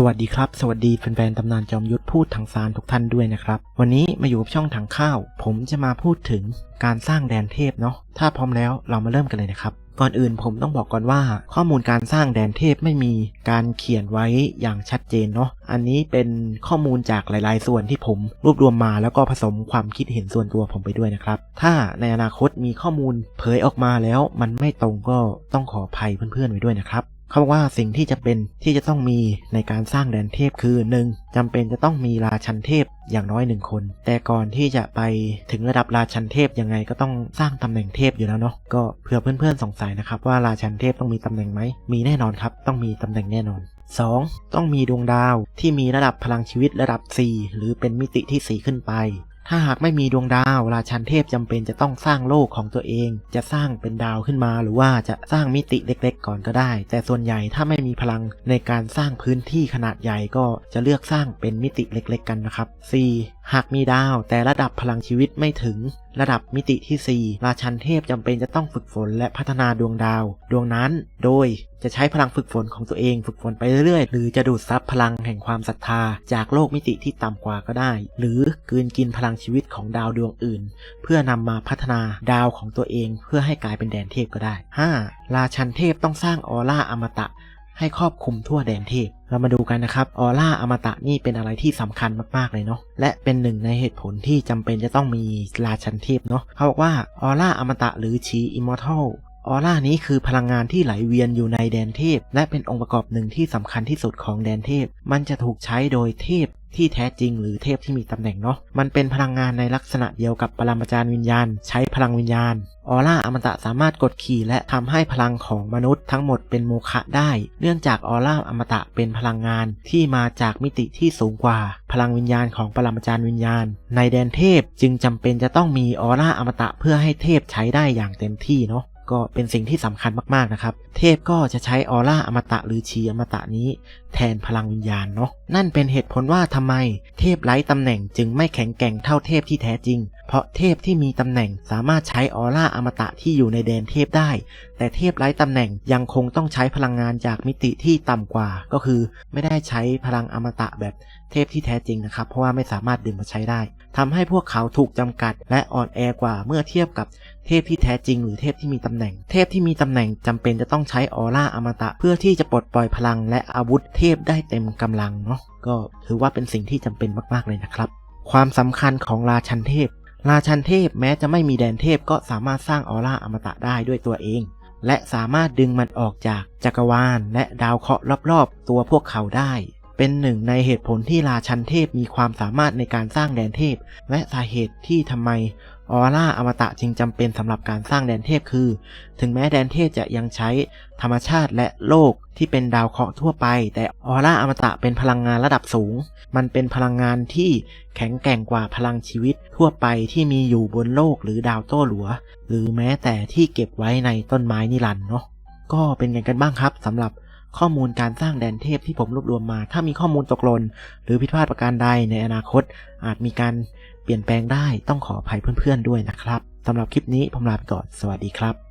สวัสดีครับ สวัสดีแฟนๆตำนานจอมยุทธพูดทางซานทุกท่านด้วยนะครับ วันนี้มาอยู่กับช่องถังข้าว ผมจะมาพูดถึงการสร้างแดนเทพเนาะถ้าพร้อมแล้วเรามาเริ่มกันเลยนะครับ ก่อนอื่นผมต้องบอกก่อนว่า ข้อมูลการสร้างแดนเทพไม่มีการเขียนไว้อย่างชัดเจนเนาะอันนี้เป็นข้อมูลจากหลาย ๆ ส่วนที่ผมรวบรวมมาแล้วก็ผสมความคิดเห็นส่วนตัวผมไปด้วยนะครับ ถ้าในอนาคตมีข้อมูลเผยออกมาแล้วมันไม่ตรงก็ต้องขออภัยเพื่อนๆไว้ด้วยนะครับ เขาบอกว่าสิ่งที่จะเป็นที่จะต้องมีในการสร้างแดนเทพคือ 1. จำเป็นจะต้องมีราชันเทพอย่างน้อยหนึ่งคน แต่ก่อนที่จะไปถึงระดับราชันเทพยังไงก็ต้องสร้างตำแหน่งเทพอยู่แล้วเนาะก็เผื่อเพื่อนๆสงสัยนะครับว่าราชันเทพต้องมีตำแหน่งไหมมีแน่นอนครับ ต้องมีตำแหน่งแน่นอน 2. ต้องมีดวงดาวที่มีระดับพลังชีวิตระดับ 4 หรือเป็นมิติที่ 4 ขึ้นไป ถ้าหากไม่มีดวงดาว ราชันเทพจำเป็นจะต้องสร้างโลกของตัวเอง จะสร้างเป็นดาวขึ้นมาหรือว่าจะสร้างมิติเล็กๆ ก่อนก็ได้ แต่ส่วนใหญ่ถ้าไม่มีพลังในการสร้างพื้นที่ขนาดใหญ่ก็จะเลือกสร้างเป็นมิติเล็ก ๆ กันนะครับ 4. หากมีดาวแต่ระดับพลังชีวิตไม่ถึง ระดับมิติที่ 4 ราชันเทพจำเป็นจะต้องฝึกฝนและพัฒนาดวงดาว ดวงนั้น โดยจะใช้พลังฝึกฝนของตัวเองฝึกฝนไปเรื่อยๆ หรือจะดูดซับพลังแห่งความศรัทธา จากโลกมิติที่ต่ำกว่าก็ได้ หรือกืนกินพลังชีวิตของดาวดวงอื่น เพื่อนำมาพัฒนาดาวของตัวเองเพื่อให้กลายเป็นแดนเทพก็ได้ 5. ราชันเทพต้องสร้างออร่าอมตะ ให้ครอบคลุมทั่วแดนเทพ เรามาดูกันนะครับ ออร่าอมตะนี่เป็นอะไรที่สำคัญมากๆเลยเนาะ และเป็นหนึ่งในเหตุผลที่จำเป็นจะต้องมีราชันเทพเนาะ เขาบอกว่าออร่าอมตะหรือชีอิมมอร์ทัล ออร่านี้คือพลังงานที่ไหลเวียนอยู่ในแดนเทพ และเป็นองค์ประกอบหนึ่งที่สำคัญที่สุดของแดนเทพ มันจะถูกใช้โดยเทพที่แท้จริงหรือเทพที่มีตำแหน่งเนาะ มันเป็นพลังงานในลักษณะเดียวกับปรมาจารย์วิญญาณ ใช้พลังวิญญาณ ออร่าอมตะสามารถกดขี่และทำให้พลังของมนุษย์ทั้งหมดเป็นโมฆะได้ เนื่องจากออร่าอมตะเป็นพลังงานที่มาจากมิติที่สูงกว่า พลังวิญญาณของปรมาจารย์วิญญาณ ในแดนเทพจึงจำเป็นจะต้องมีออร่าอมตะเพื่อให้เทพใช้ได้อย่างเต็มที่เนาะ ก็เป็นสิ่งที่สำคัญมากๆนะครับ เทพก็จะใช้ออร่าอมตะหรือชีอมตะนี้แทนพลังวิญญาณเนาะนั่นเป็นเหตุผลว่าทำไม เทพไร้ตำแหน่งจึงไม่แข็งแกร่งเท่าเทพที่แท้จริง เพราะเทพที่มีตำแหน่งสามารถใช้ออร่าอมตะที่อยู่ในแดนเทพได้ แต่เทพไร้ตำแหน่งยังคงต้องใช้พลังงานจากมิติที่ต่ำกว่า ก็คือไม่ได้ใช้พลังอมตะแบบเทพที่แท้จริงนะครับ เพราะว่าไม่สามารถดึงมาใช้ได้ทำให้พวกเขาถูกจำกัด และอ่อนแอกว่าเมื่อเทียบกับเทพที่แท้จริง หรือเทพที่มีตำแหน่ง เทพที่มีตำแหน่งจำเป็นจะต้องใช้ออร่าอมตะ เพื่อที่จะปลดปล่อยพลังและอาวุธเทพได้เต็มกำลังเนาะก็ถือว่าเป็นสิ่งที่จำเป็นมากๆเลยนะครับ ความสำคัญของราชันเทพ ราชันเทพแม้จะไม่มีแดนเทพก็สามารถสร้างออร่าอมตะได้ด้วยตัวเอง และสามารถดึงมันออกจากจักรวาล และดาวเคราะห์รอบๆ ตัวพวกเขาได้ เป็นหนึ่งในเหตุผลที่ราชันเทพมีความสามารถในการสร้างแดนเทพ และสาเหตุที่ทำไม ออร่าอมตะจึงจำเป็นสำหรับการสร้างแดนเทพคือ ถึงแม้แดนเทพจะยังใช้ธรรมชาติและโลกที่เป็นดาวเคราะห์ทั่วไป แต่ออร่าอมตะเป็นพลังงานระดับสูง มันเป็นพลังงานที่แข็งแกร่งกว่าพลังชีวิตทั่วไปที่มีอยู่บนโลกหรือดาวโต้หลัว หรือแม้แต่ที่เก็บไว้ในต้นไม้นิรันดร์เนาะก็เป็นไงกันบ้างครับสำหรับ ข้อมูลการสร้างแดนเทพที่ผมรวบรวมมา ถ้ามีข้อมูลตกหล่นหรือผิดพลาดประการใดในอนาคต อาจมีการเปลี่ยนแปลงได้ต้องขออภัยเพื่อนๆด้วยนะครับสำหรับคลิปนี้ผมลาไปก่อนสวัสดีครับ